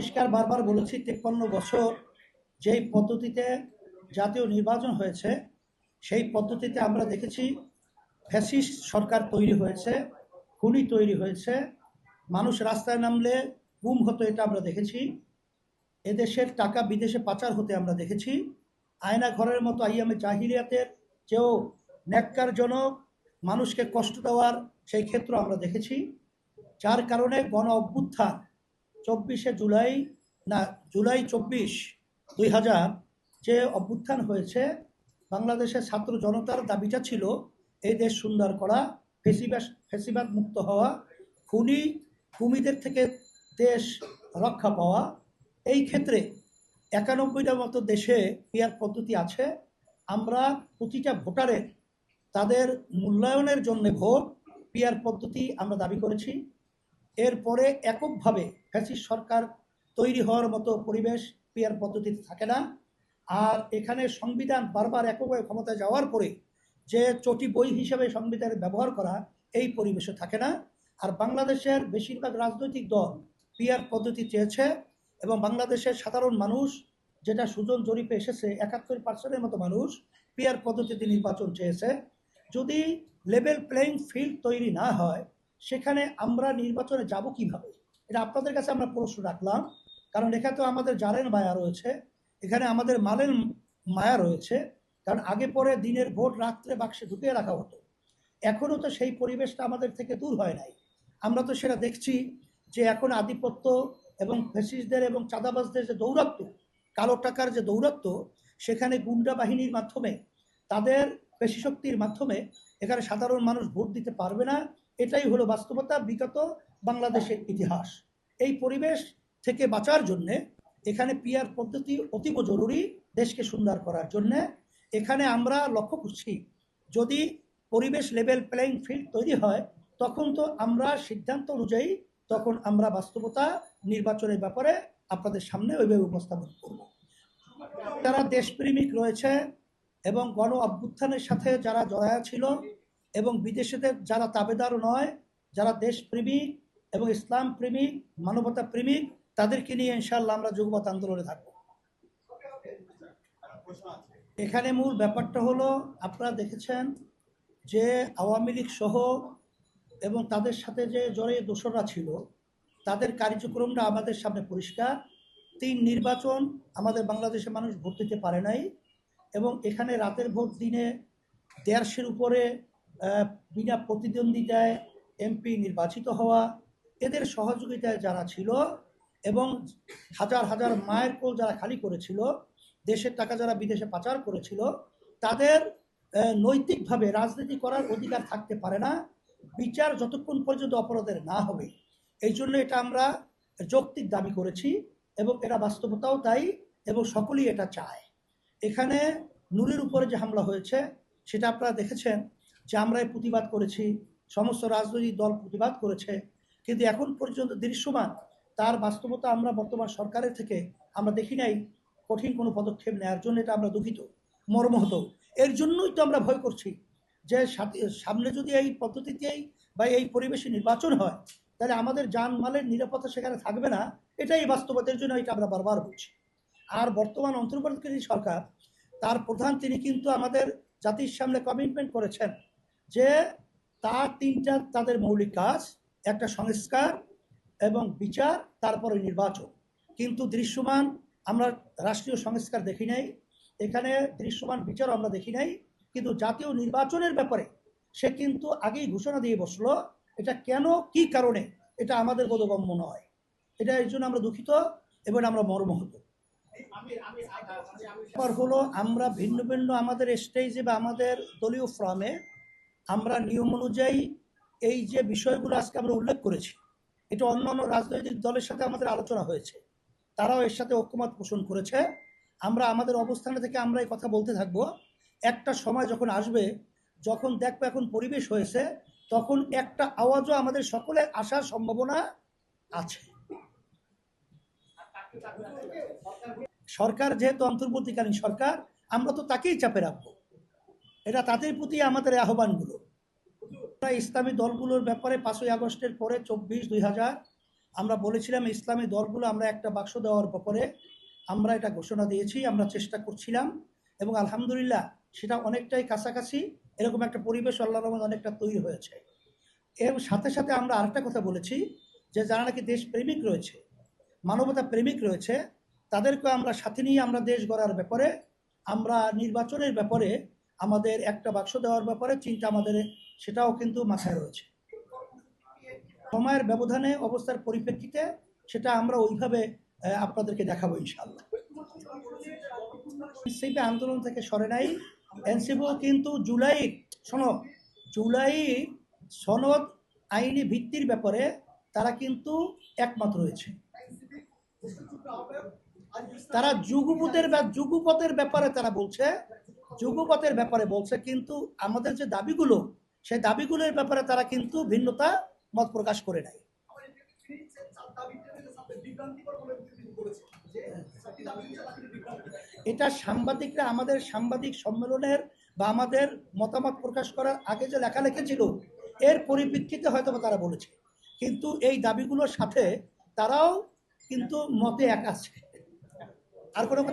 পরিষ্কার বারবার বলেছি, তেপ্পান্ন বছর যেই পদ্ধতিতে জাতীয় নির্বাচন হয়েছে, সেই পদ্ধতিতে আমরা দেখেছি ফ্যাসিস্ট সরকার তৈরি হয়েছে, খুনি তৈরি হয়েছে, মানুষ রাস্তায় নামলে গুম হতো এটা আমরা দেখেছি, এদেশের টাকা বিদেশে পাচার হতে আমরা দেখেছি, আয়না ঘরের মতো আইয়ামে জাহিরিয়াতের চেয়েও ন্যাক্কারজনক মানুষকে কষ্ট দেওয়ার সেই ক্ষেত্র আমরা দেখেছি, যার কারণে গণ অভ্যুত্থান চব্বিশে জুলাই, না, জুলাই চব্বিশ দুই হাজার যে অভ্যুত্থান হয়েছে, বাংলাদেশের ছাত্র জনতার দাবিটা ছিল এই দেশ সুন্দর করা, ফেসিবাস, ফেসিবাদ মুক্ত হওয়া, খুনি, কুমিদের থেকে দেশ রক্ষা পাওয়া। এই ক্ষেত্রে একানব্বইটার মতো দেশে পিয়ার পদ্ধতি আছে। আমরা প্রতিটা ভোটারের তাদের মূল্যায়নের জন্য ভোট পিয়ার পদ্ধতি আমরা দাবি করেছি। এরপরে এককভাবে ফ্যাসিস্ট সরকার তৈরি হওয়ার মতো পরিবেশ পিয়ার পদ্ধতিতে থাকে না। আর এখানে সংবিধান বারবার এককভাবে ক্ষমতায় যাওয়ার পরে যে চটি বই হিসেবে সংবিধানের ব্যবহার করা এই পরিবেশে থাকে না। আর বাংলাদেশের বেশিরভাগ রাজনৈতিক দল পিয়ার পদ্ধতি চেয়েছে এবং বাংলাদেশের সাধারণ মানুষ যেটা সুজন জরিপে এসেছে, একাত্তর পার্সেন্টের মতো মানুষ পিয়ার পদ্ধতিতে নির্বাচন চেয়েছে। যদি লেভেল প্লেইং ফিল্ড তৈরি না হয় সেখানে আমরা নির্বাচনে যাব কীভাবে? এটা আপনাদের কাছে আমরা প্রশ্ন রাখলাম। কারণ এখানে তো আমাদের জারের মায়া রয়েছে। এখানে আমাদের মালের মায়া রয়েছে। কারণ আগে পরে দিনের ভোট রাত্রে বাক্সে ঢুকিয়ে রাখা হতো। এখনও তো সেই পরিবেশটা আমাদের থেকে দূর হয় নাই। আমরা তো সেটা দেখছি যে এখন আধিপত্য এবং ফেসিসদের এবং চাঁদাবাজদের যে দৌরাত্ম কালো টাকার যে দৌরাত্ম সেখানে গুন্ডা বাহিনীর মাধ্যমে, তাদের পেশিশক্তির মাধ্যমে এখানে সাধারণ মানুষ ভোট দিতে পারবে না। এটাই হলো বাস্তবতা, বিগত বাংলাদেশের ইতিহাস। এই পরিবেশ থেকে বাঁচার জন্যে এখানে পিয়ার পদ্ধতি অতীব জরুরি দেশকে সুন্দর করার জন্যে। এখানে আমরা লক্ষ্য করছি, যদি পরিবেশ লেভেল প্লেইং ফিল্ড তৈরি হয়, তখন তো আমরা সিদ্ধান্ত অনুযায়ী তখন আমরা বাস্তবতা নির্বাচনের ব্যাপারে আপনাদের সামনে ওইভাবে উপস্থাপন করব। যারা দেশপ্রেমিক রয়েছে এবং গণ অভ্যুত্থানের সাথে যারা জড়ায়া ছিল এবং বিদেশিদের যারা তাবেদার নয়, যারা দেশপ্রেমিক এবং ইসলাম প্রেমিক মানবতা প্রেমিক তাদেরকে নিয়ে ইনশাল্লাহ আমরা যুগপথ আন্দোলনে থাকব। এখানে মূল ব্যাপারটা হলো, আপনারা দেখেছেন যে আওয়ামী লীগ সহ এবং তাদের সাথে যে জড়ে দোষরা ছিল, তাদের কার্যক্রমটা আমাদের সামনে পরিষ্কার। তিন নির্বাচন আমাদের বাংলাদেশের মানুষ ভোট দিতে পারে নাই এবং এখানে রাতের ভোট দিনে দেড়শের উপরে বিনা প্রতিদ্বন্দ্বিতায় এমপি নির্বাচিত হওয়া এদের সহযোগিতায় যারা ছিল এবং হাজার হাজার মায়ের কোল যারা খালি করেছিল, দেশের টাকা যারা বিদেশে পাচার করেছিল, তাদের নৈতিকভাবে রাজনীতি করার অধিকার থাকতে পারে না। বিচার যতক্ষণ পর্যন্ত অপরাধের না হবে। এই জন্য এটা আমরা যৌক্তিক দাবি করেছি এবং এটা বাস্তবতাও তাই এবং সকলেই এটা চায়। এখানে নূরের উপরে যে হামলা হয়েছে, সেটা আপনারা দেখেছেন। যে আমরা প্রতিবাদ করেছি, সমস্ত রাজনৈতিক দল প্রতিবাদ করেছে। কিন্তু এখন পর্যন্ত দৃশ্যমান, তার বাস্তবতা আমরা বর্তমান সরকারের থেকে আমরা দেখি নাই, কঠিন কোনো পদক্ষেপ নেওয়ার জন্য এটা আমরা দুঃখিত, মর্মহত। এর জন্যই তো আমরা ভয় করছি যে সামনে যদি এই পদ্ধতিতেই বা এই পরিবেশে নির্বাচন হয়, তাহলে আমাদের জানমালের নিরাপত্তা সেখানে থাকবে না। এটাই বাস্তবতার জন্য এটা আমরা বারবার বলছি। আর বর্তমান অন্তর্বর্তীকারী সরকার, তার প্রধান তিনি কিন্তু আমাদের জাতির সামনে কমিটমেন্ট করেছেন। যে তার তিনটা তাদের মৌলিক কাজ, একটা সংস্কার এবং বিচার, তারপরে নির্বাচন। কিন্তু দৃশ্যমান আমরা রাষ্ট্রীয় সংস্কার দেখি নাই, এখানে দৃশ্যমান বিচারও আমরা দেখি নাই, কিন্তু জাতীয় নির্বাচনের ব্যাপারে সে কিন্তু আগেই ঘোষণা দিয়ে বসল, এটা কেন, কি কারণে, এটা আমাদের বোধগম্য নয়। এটা এর জন্য আমরা দুঃখিত এবং আমরা মর্মাহত। হলো, আমরা ভিন্ন ভিন্ন আমাদের স্টেজে বা আমাদের দলীয় ফর্মে আমরা নিয়ম অনুযায়ী এই যে বিষয়গুলো আজকে আমরা উল্লেখ করেছি, এটা অন্য অন্য রাজনৈতিক দলের সাথে আমাদের আলোচনা হয়েছে। তারাও এর সাথে ঐক্যমত পোষণ করেছে। আমরা আমাদের অবস্থান থেকে আমরা এই কথা বলতে থাকব। একটা সময় যখন আসবে, যখন দেখব এখন পরিবেশ হয়েছে, তখন একটা আওয়াজও আমাদের সকলের আসার সম্ভাবনা আছে। সরকার যেহেতু অন্তর্বর্তীকালীন সরকার, আমরা তো তাকেই চাপে রাখব। এটা তাদের প্রতি আমাদের আহ্বানগুলো। ইসলামী দলগুলোর ব্যাপারে পাঁচই আগস্টের পরে চব্বিশ দুই হাজার আমরা বলেছিলাম, ইসলামী দলগুলো আমরা একটা বাক্স দেওয়ার ব্যাপারে আমরা এটা ঘোষণা দিয়েছি, আমরা চেষ্টা করছিলাম এবং আলহামদুলিল্লাহ সেটা অনেকটাই কাছাকাছি, এরকম একটা পরিবেশ আল্লাহ রহমান অনেকটা তৈরি হয়েছে। এর সাথে সাথে আমরা আরেকটা কথা বলেছি যে যারা নাকি দেশ প্রেমিক রয়েছে, মানবতা প্রেমিক রয়েছে তাদেরকে আমরা সাথে নিয়ে আমরা দেশ গড়ার ব্যাপারে, আমরা নির্বাচনের ব্যাপারে আমাদের একটা বাক্স দেওয়ার ব্যাপারে চিন্তা আমাদের, সেটাও কিন্তু মাথায় রয়েছে। সময়ের ব্যবধানে অবস্থার পরিপ্রেক্ষিতে সেটা আমরা ওইভাবে আপনাদেরকে দেখাবো ইনশাল্লাহ এনসিপি আন্দোলন থেকে সরে নাই। এনসিপিও কিন্তু জুলাই, শোনো, জুলাই সনদ আইনি ভিত্তির ব্যাপারে তারা কিন্তু একমত রয়েছে। তারা যুগপথের বা যুগপথের ব্যাপারে তারা বলছে যুগপথের ব্যাপারে বলছে কিন্তু আমাদের যে দাবিগুলো সেই দাবিগুলোর ব্যাপারে তারা কিন্তু ভিন্নতা মত প্রকাশ করে নাই। এটা সাংবাদিকরা আমাদের সাংবাদিক সম্মেলনের বা আমাদের মতামত প্রকাশ করার আগে যে লেখালেখি ছিল এর পরিপ্রেক্ষিতে হয়তো বা তারা বলেছে। কিন্তু এই দাবিগুলোর সাথে তারাও কিন্তু মতে এক আছে। আর কোনো কথা